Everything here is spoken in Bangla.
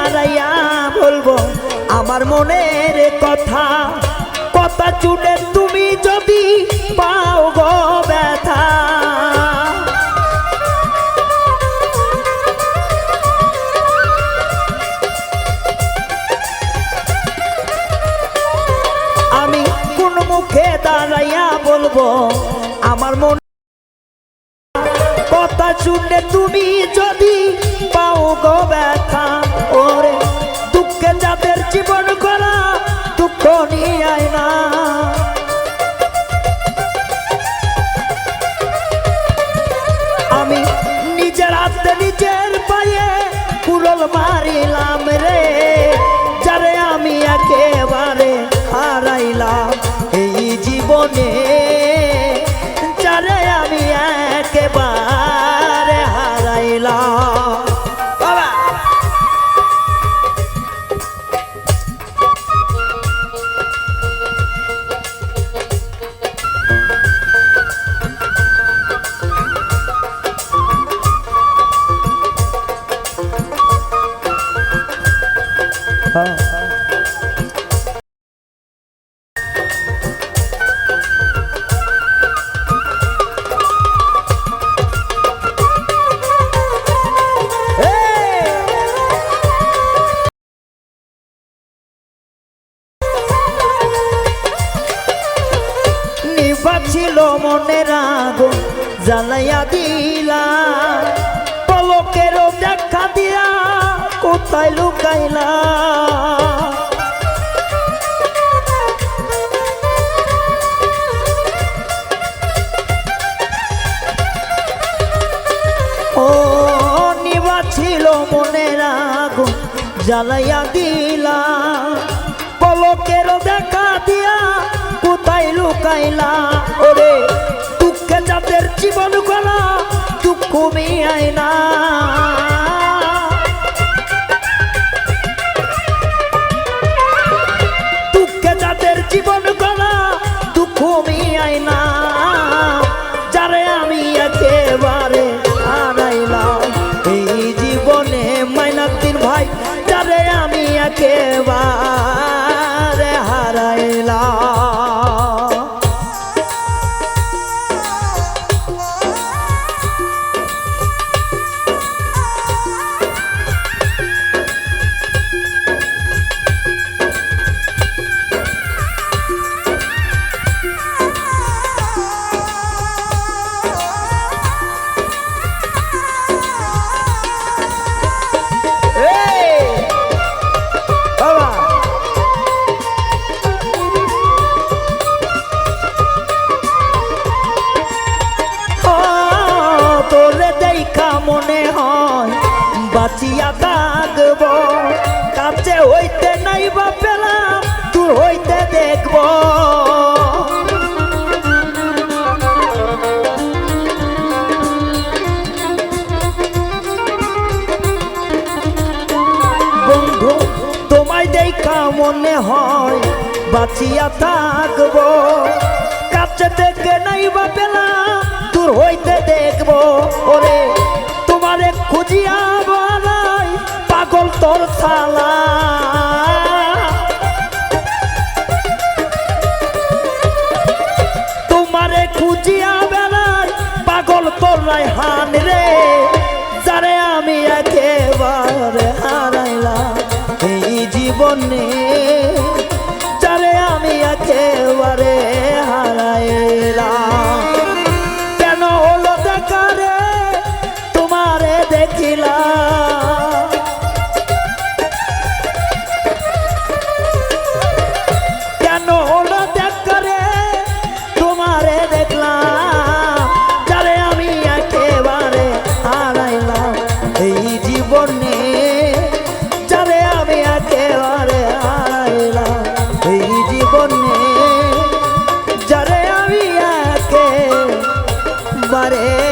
দাঁড়াইয়া বলব, আমার মনের কথা কথা চুনে তুমি যদি পাও গো ব্যথা। আমি কোন মুখে দাঁড়াইয়া বলব, আমার মন কথা শুনলে তুমি যদি পাও গো ব্যথা। ওরে নিবাছিল মনের আগুন জ্বালাইয়া দিলা। কোথায় লুকাইলা? ও নিবাছিল মনের আগুন জ্বালাইয়া দিলা। পলকেরও দেখা দিয়া কোথায় লুকাইলা? ওরে, দুঃখে যাদের জীবন গলা দুঃখ মিয়াই না দেখা মনে হয়, বাঁচিয়া থাকব। কাছে হইতে নাই বা পেলাম, দূর হইতে দেখব। বন্ধু, তোমায় দেখা মনে হয়, বাঁচিয়া থাকব। কাছে থেকে নাই বা পেলাম হইতে দেখব। ওরে, তোমারে খুঁজিয়া বলাই পাগল তোর সালা তোমারে খুঁজিয়া বেলায় পাগল তোর রায়হান রে। যারে আমি একেবারে হারাইলাম এই জীবনে। যারে আমি একেবারে একেবারে